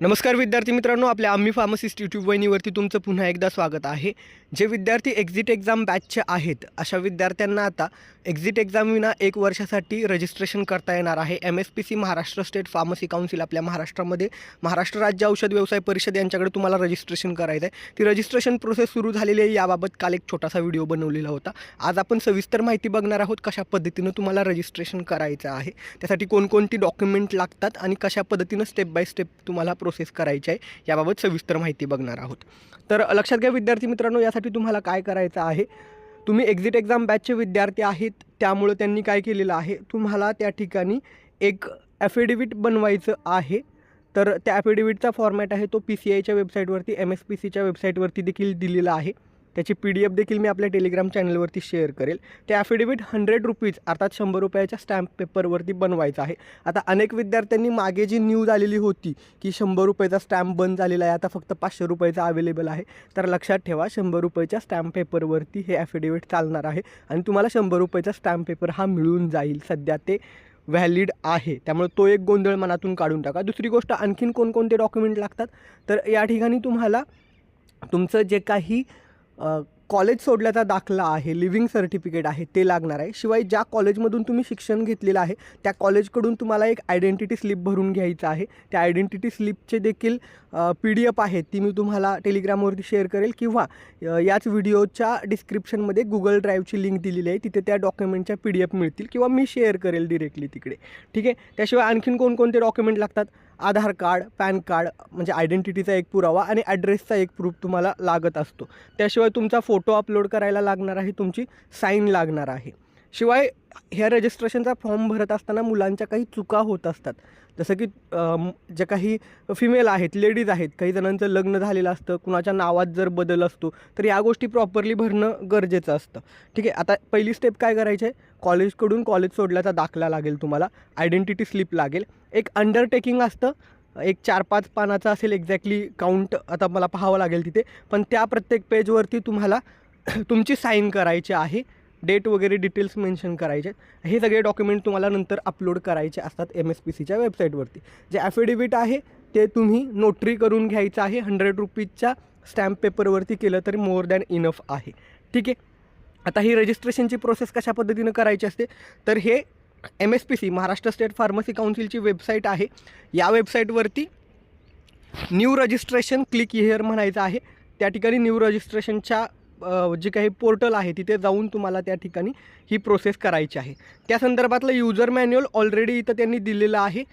नमस्कार विद्यार्थी मित्रांनो आपल्या आम्ही फार्मसिस्ट यूट्यूब वहिनीवरती तुमचं पुन्हा एकदा स्वागत आहे. जे विद्यार्थी एक्झिट एक्झाम बॅचचे आहेत अशा विद्यार्थ्यांना आता एक्झिट एक्झाम विना एक वर्षासाठी रजिस्ट्रेशन करता येणार आहे. M S P C Maharashtra state pharmacy council आपल्या महाराष्ट्रामध्ये महाराष्ट्र राज्य औषध व्यवसाय परिषद यांच्याकडे तुम्हाला रजिस्ट्रेशन करायचं आहे. ती रजिस्ट्रेशन प्रोसेस सुरू झालेली आहे याबाबत काल एक छोटासा व्हिडिओ बनवलेला होता. आज आपण सविस्तर माहिती बघणार आहोत कशा पद्धतीनं तुम्हाला रजिस्ट्रेशन करायचं आहे. त्यासाठी कोणकोणती डॉक्युमेंट लागतात आणि कशा पद्धतीनं स्टेप बाय स्टेप तुम्हाला प्रोसेस करायची आहे याबाबत सविस्तर माहिती बघणार आहोत. तर लक्षात घ्या विद्यार्थी मित्रांनो यासाठी तुम्हाला काय करायचं आहे? तुम्ही एक्झिट एक्झाम बॅचचे विद्यार्थी आहेत त्यामुळं त्यांनी काय केलेलं आहे? तुम्हाला त्या ठिकाणी एक ॲफिडेविट बनवायचं आहे. तर त्या ॲफिडेविटचा फॉर्मॅट आहे तो पी सी आयच्या वेबसाईटवरती एम एस पी सीच्या वेबसाईटवरती देखील दिलेला आहे. त्याची पी डी एफ देखील मी आपल्या टेलिग्राम चॅनलवरती शेअर करेल. ते ॲफिडेविट हंड्रेड रुपीज अर्थात शंभर रुपयाच्या स्टॅम्प पेपरवरती बनवायचं आहे. आता अनेक विद्यार्थ्यांनी मागे जी न्यूज आलेली होती की शंभर रुपयाचा स्टॅम्प बंद झालेला आहे आता फक्त पाचशे रुपयाचा अवेलेबल आहे. तर लक्षात ठेवा शंभर रुपयाच्या स्टॅम्प पेपरवरती हे ॲफिडेविट चालणार आहे. आणि तुम्हाला शंभर रुपयाचा स्टॅम्प पेपर हा मिळून जाईल. सध्या ते व्हॅलिड आहे. त्यामुळे तो एक गोंधळ मनातून काढून टाका. दुसरी गोष्ट आणखीन कोणकोणते डॉक्युमेंट लागतात? तर या ठिकाणी तुम्हाला तुमचं जे काही कॉलेज सोडल्याचा दाखला आहे लिव्हिंग सर्टिफिकेट आहे ते लागणार आहे. शिवाय ज्या कॉलेजमधून तुम्ही शिक्षण घेतलेलं आहे त्या कॉलेजकडून तुम्हाला एक आयडेंटिटी स्लिप भरून घ्यायचं आहे. त्या आयडेंटिटी स्लिपचे देखील पी डी एफ आहे ती मी तुम्हाला टेलिग्रामवरती शेअर करेल किंवा याच व्हिडिओच्या डिस्क्रिप्शनमध्ये गुगल ड्राईव्हची लिंक दिलेली आहे तिथे त्या डॉक्युमेंटच्या पी डी एफ मिळतील किंवा मी शेअर करेल डिरेक्टली तिकडे. ठीक आहे? त्याशिवाय आणखीन कोणकोणते डॉक्युमेंट लागतात? आधार कार्ड पॅन कार्ड म्हणजे आयडेंटिटीचा एक पुरावा आणि ॲड्रेसचा एक प्रूफ तुम्हाला लागत असतो. त्याशिवाय तुमचा फोटो अपलोड करायला लागणार आहे तुमची साईन लागणार आहे. शिवाय ह्या रजिस्ट्रेशनचा फॉर्म भरत असताना मुलांच्या काही चुका होत असतात. जसं की ज्या जे काही फिमेल आहेत लेडीज आहेत काही जणांचं लग्न झालेलं असतं कुणाच्या नावात जर बदल असतो तर या गोष्टी प्रॉपरली भरणं गरजेचं असतं. ठीक आहे आता पहिली स्टेप काय करायची आहे? कॉलेजकडून कॉलेज सोडल्याचा दाखला लागेल तुम्हाला. आयडेंटिटी स्लिप लागेल. एक अंडरटेकिंग असतं. एक चार पाच पानाचं असेल एक्झॅक्टली काउंट आता मला पाहावं लागेल तिथे. पण त्या प्रत्येक पेजवरती तुम्हाला तुमची साईन करायची आहे. डेट वगैरे डिटेल्स मेन्शन करायचे. आहेत. हे सगळे डॉक्युमेंट तुम्हाला नंतर अपलोड करायचे असतात एम एस पी सीच्या वेबसाईटवरती जे ॲफिडेविट आहे ते तुम्ही नोटरी करून घ्यायचं आहे. हंड्रेड रुपीजच्या स्टॅम्प पेपरवरती केलं तरी मोर दॅन इनफ आहे. ठीक आहे? आता ही रजिस्ट्रेशनची प्रोसेस कशा पद्धतीनं करायची असते? तर हे M S P C Maharashtra state pharmacy काउन्सिलची website आहे. या वेबसाईटवरती न्यू रजिस्ट्रेशन क्लिक हिअर म्हणायचं आहे. त्या ठिकाणी न्यू रजिस्ट्रेशनच्या जे काही पोर्टल आहे तिथे जाऊन तुम्हाला त्या ठिकाणी ही प्रोसेस करायची आहे. त्या संदर्भातलं युजर मॅन्युअल ऑलरेडी इथं त्यांनी दिलेलं आहे.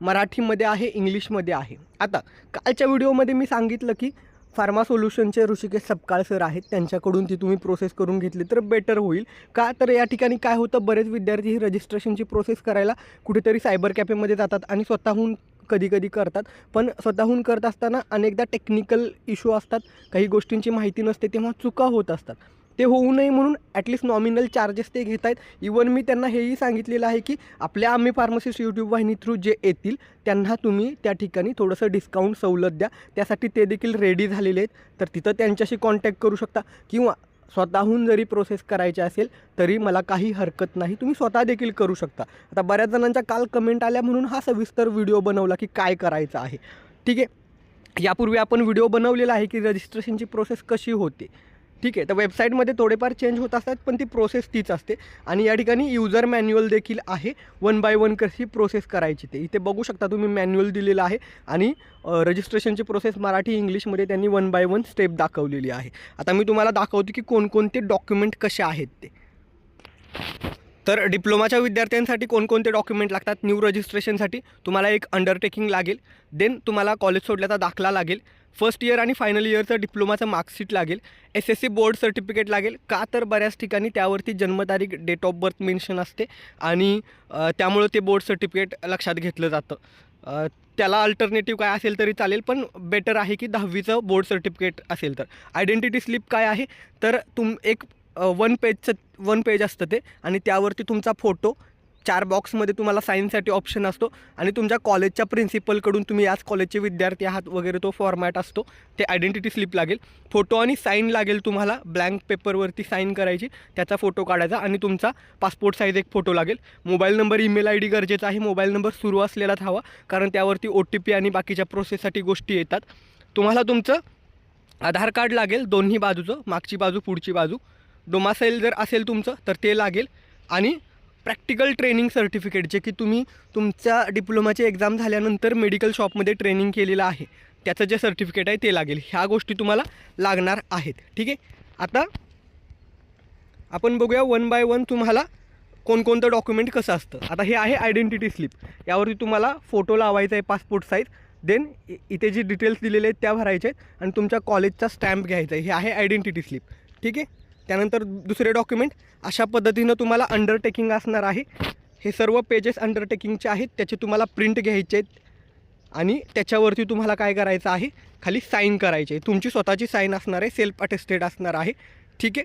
मराठीमध्ये आहे इंग्लिशमध्ये आहे. आता कालच्या व्हिडिओमध्ये मी सांगितलं की फार्मा सोल्युशनचे ऋषिकेश सपकाळ सर आहेत त्यांच्याकडून ती तुम्ही प्रोसेस करून घेतली तर बेटर होईल. का तर या ठिकाणी काय होतं बरेच विद्यार्थी ही रजिस्ट्रेशनची प्रोसेस करायला कुठेतरी सायबर कॅफेमध्ये जातात आणि स्वतःहून कधी कधी करतात. पण स्वतःहून करत असताना अनेकदा टेक्निकल इश्यू असतात काही गोष्टींची माहिती नसते तेव्हा चुका होत असतात. ते होऊ नये म्हणून ॲटलिस्ट नॉमिनल चार्जेस ते घेत आहेत इवन मी त्यांना हेही सांगितलेलं आहे की आपल्या आम्ही फार्मसिस्ट यूट्यूब वाहिनी थ्रू जे येतील त्यांना तुम्ही त्या ठिकाणी थोडंसं डिस्काउंट सवलत द्या. त्यासाठी ते देखील रेडी झालेले आहेत. तर तिथं त्यांच्याशी कॉन्टॅक्ट करू शकता. किंवा स्वतःहून जरी प्रोसेस करायची असेल तरी मला काही हरकत नाही. तुम्ही स्वतः देखील करू शकता. आता बऱ्याच जणांच्या काल कमेंट आल्या म्हणून हा सविस्तर व्हिडिओ बनवला की काय करायचं आहे. ठीक आहे. यापूर्वी आपण व्हिडिओ बनवलेला आहे की रजिस्ट्रेशनची प्रोसेस कशी होते. ठीक आहे. तर वेबसाईटमध्ये थोडेफार चेंज होत असतात पण ती प्रोसेस तीच असते. आणि या ठिकाणी युजर मॅन्युअल देखील आहे. वन बाय वन कशी प्रोसेस करायची ते. इथे बघू शकता तुम्ही मॅन्युअल दिलेलं आहे. आणि रजिस्ट्रेशनची प्रोसेस मराठी इंग्लिशमध्ये त्यांनी वन बाय वन स्टेप दाखवलेली आहे. आता मी तुम्हाला दाखवतो की कोणकोणते डॉक्युमेंट कसे आहेत ते. तर डिप्लोमाच्या विद्यार्थ्यांसाठी कोणकोणते डॉक्युमेंट लागतात न्यू रजिस्ट्रेशनसाठी तुम्हाला एक अंडरटेकिंग लागेल. देन तुम्हाला कॉलेज सोडल्याचा दाखला लागेल. फर्स्ट इयर आणि फायनल इयरचं डिप्लोमाचं मार्कशीट लागेल. S S C board certificate लागेल. का तर बऱ्याच ठिकाणी त्यावरती जन्मतारीख डेट ऑफ बर्थ मेन्शन असते आणि त्यामुळं ते बोर्ड सर्टिफिकेट लक्षात घेतलं जातं. त्याला अल्टरनेटिव्ह काय असेल तरी चालेल पण बेटर आहे की दहावीचं बोर्ड सर्टिफिकेट असेल तर. आयडेंटिटी स्लिप काय आहे? तर तुम एक वन पेजचं वन पेज असतं ते. आणि त्यावरती तुमचा फोटो चार बॉक्समध्ये तुम्हाला सायन्ससाठी ऑप्शन असतो. आणि तुमच्या कॉलेजच्या प्रिन्सिपलकडून तुम्ही याच कॉलेजचे विद्यार्थी आहात वगैरे तो फॉर्मॅट असतो. ते आयडेंटिटी स्लिप लागेल. फोटो आणि साईन लागेल तुम्हाला. ब्लँक पेपरवरती साईन करायची. त्याचा फोटो काढायचा आणि तुमचा पासपोर्ट साईज एक फोटो लागेल. Mobile number email I D गरजेचा आहे. मोबाईल नंबर सुरू असलेलाच हवा. कारण त्यावरती ओ टी पी आणि बाकीच्या प्रोसेससाठी गोष्टी येतात. तुम्हाला तुमचं आधार कार्ड लागेल दोन्ही बाजूचं. मागची बाजू पुढची बाजू. डोमासाईल जर असेल तुमचं तर ते लागेल. आणि प्रॅक्टिकल ट्रेनिंग सर्टिफिकेट जे की तुम्ही तुमच्या डिप्लोमाची एक्झाम झाल्यानंतर मेडिकल शॉपमध्ये ट्रेनिंग केलेलं आहे. त्याचं जे सर्टिफिकेट आहे ते लागेल. ह्या गोष्टी तुम्हाला लागणार आहेत. ठीक आहे? आता आपण बघूया वन बाय वन तुम्हाला कोणकोणतं डॉक्युमेंट कसं असतं. आता हे आहे आयडेंटिटी स्लिप. यावरती तुम्हाला फोटो लावायचा आहे पासपोर्ट साईज. देन इथे जे डिटेल्स दिलेले आहेत त्या भरायचे आहेत. आणि तुमच्या कॉलेजचा स्टॅम्प घ्यायचा आहे. हे आहे आयडेंटिटी स्लिप. ठीक आहे? त्यानंतर दुसरे डॉक्युमेंट अशा पद्धतीनं तुम्हाला अंडरटेकिंग असणार आहे. हे सर्व पेजेस अंडरटेकिंगचे आहेत त्याचे तुम्हाला प्रिंट घ्यायचे आहेत. आणि त्याच्यावरती तुम्हाला काय करायचं आहे? खाली साईन करायचे आहे. तुमची स्वतःची साईन असणार आहे सेल्फ अटेस्टेड असणार आहे. ठीक आहे?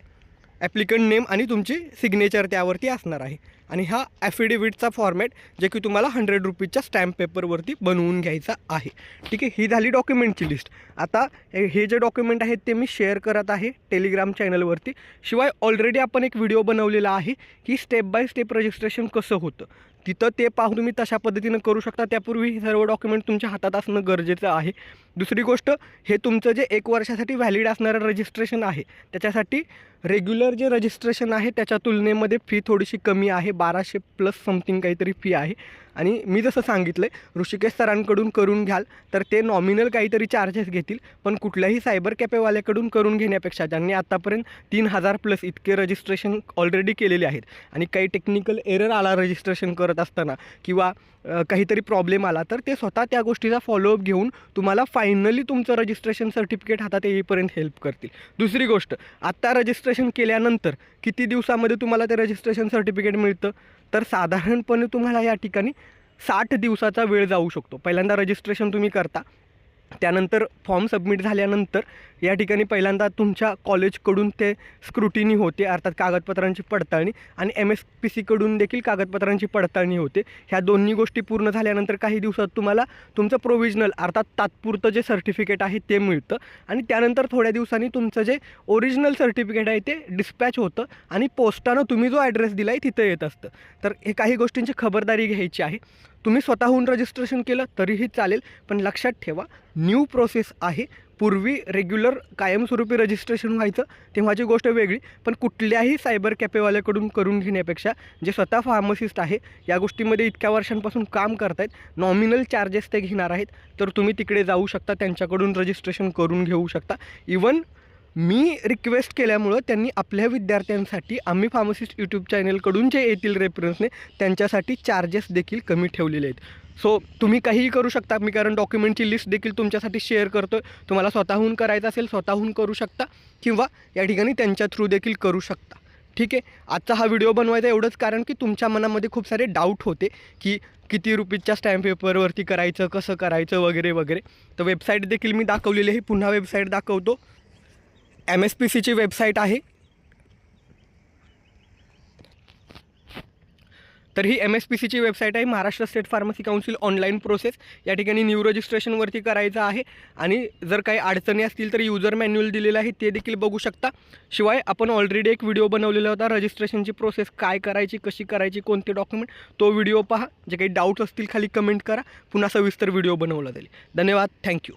ॲप्लिकंट नेम आणि तुमची सिग्नेचर त्यावरती असणार आहे. आणि हा ॲफिडेविटचा फॉर्मॅट जे की तुम्हाला हंड्रेड रुपीजच्या स्टॅम्प पेपरवरती बनवून घ्यायचा आहे. ठीक आहे? ही झाली डॉक्युमेंटची लिस्ट आता हे हे जे डॉक्युमेंट आहेत ते मी शेअर करत आहे टेलिग्राम चॅनलवरती शिवाय ऑलरेडी आपण एक व्हिडिओ बनवलेला आहे की स्टेप बाय स्टेप रजिस्ट्रेशन कसं होतं. तिथं ते पाहून तुम्ही तशा पद्धतीनं करू शकता. त्यापूर्वी हे सर्व डॉक्युमेंट तुमच्या हातात असणं गरजेचं आहे. दुसरी गोष्ट हे तुमचं जे एक वर्षासाठी व्हॅलिड असणारं रजिस्ट्रेशन आहे त्याच्यासाठी रेग्युलर जे रजिस्ट्रेशन आहे त्याच्या तुलनेमध्ये फी थोडीशी कमी आहे. बाराशे प्लस समथिंग काहीतरी फी आहे. आणि मी जसं सांगितलं आहे ऋषिकेश सरांकडून करून घ्याल तर ते नॉमिनल काहीतरी चार्जेस घेतील पण कुठल्याही सायबर कॅफेवाल्याकडून करून घेण्यापेक्षा ज्यांनी आत्तापर्यंत तीन हजार प्लस इतके रजिस्ट्रेशन ऑलरेडी केलेले आहेत आणि काही टेक्निकल एरर आला रजिस्ट्रेशन करत असताना किंवा काहीतरी प्रॉब्लेम आला तर ते स्वतः त्या गोष्टीचा फॉलोअप घेऊन तुम्हाला फायनली तुमचं रजिस्ट्रेशन सर्टिफिकेट हातात येईपर्यंत हेल्प करतील. दुसरी गोष्ट आत्ता रजिस्ट्रेशन केल्यानंतर किती दिवसामध्ये तुम्हाला ते रजिस्ट्रेशन सर्टिफिकेट मिळतं? तर साधारणपणे तुम्हाला या ठिकाणी साठ दिवसाचा वेळ जाऊ शकतो. पहिल्यांदा रजिस्ट्रेशन तुम्ही करता त्यानंतर फॉर्म सबमिट झाल्यानंतर या ठिकाणी पहिल्यांदा तुमच्या कॉलेजकडून ते स्क्रुटिनी होते अर्थात कागदपत्रांची पडताळणी आणि एम एस पी सीकडून देखील कागदपत्रांची पडताळणी होते. ह्या दोन्ही गोष्टी पूर्ण झाल्यानंतर काही दिवसात तुम्हाला तुमचं प्रोव्हिजनल अर्थात तात्पुरतं जे सर्टिफिकेट आहे ते मिळतं. आणि त्यानंतर थोड्या दिवसांनी तुमचं जे ओरिजिनल सर्टिफिकेट आहे ते डिस्पॅच होतं आणि पोस्टानं तुम्ही जो ॲड्रेस दिला आहे तिथं येत असतं. तर हे काही गोष्टींची खबरदारी घ्यायची आहे. तुम्ही स्वतःहून रजिस्ट्रेशन केलं तरीही चालेल पण लक्षात ठेवा न्यू प्रोसेस आहे. पूर्वी रेग्युलर कायमस्वरूपी रजिस्ट्रेशन व्हायचं तेव्हाची गोष्ट वेगळी. पण कुठल्याही सायबर कॅफेवाल्याकडून करून घेण्यापेक्षा जे स्वतः फार्मसिस्ट आहे या गोष्टीमध्ये इतक्या वर्षांपासून काम करतायत नॉमिनल चार्जेस ते घेणार आहेत तर तुम्ही तिकडे जाऊ शकता त्यांच्याकडून रजिस्ट्रेशन करून घेऊ शकता. इवन मी रिक्वेस्ट केल्यामुळं त्यांनी आपल्या विद्यार्थ्यांसाठी आम्ही फार्मसिस्ट यूट्यूब चॅनलकडून जे येतील रेफरन्सने त्यांच्यासाठी चार्जेस देखील कमी ठेवलेले आहेत. सो तुम्ही काहीही करू शकता. मी कारण डॉक्युमेंटची लिस्ट देखील तुमच्यासाठी शेअर करतो आहे तुम्हाला स्वतःहून करायचं असेल स्वतःहून करू शकता किंवा या ठिकाणी त्यांच्या थ्रू देखील करू शकता. ठीक आहे? आजचा हा व्हिडिओ बनवायचा एवढंच कारण की तुमच्या मनामध्ये खूप सारे डाऊट होते की किती रुपीजच्या स्टॅम्प पेपरवरती करायचं कसं करायचं वगैरे वगैरे. तर वेबसाईट देखील मी दाखवलेली आहे. पुन्हा वेबसाईट दाखवतो. एम एस पी सीची वेबसाईट आहे. तर ही एम एस पी सीची वेबसाईट आहे. Maharashtra state pharmacy council online process या ठिकाणी न्यू रजिस्ट्रेशनवरती करायचं आहे. आणि जर काही अडचणी असतील तर युजर मॅन्युअल दिलेलं आहे. ते देखील बघू शकता. शिवाय आपण ऑलरेडी एक व्हिडिओ बनवलेला होता. रजिस्ट्रेशनची प्रोसेस काय करायची कशी करायची कोणते डॉक्युमेंट तो व्हिडिओ पहा. जे काही डाऊट्स असतील खाली कमेंट करा. पुन्हा सविस्तर व्हिडिओ बनवला जाईल. धन्यवाद. थँक्यू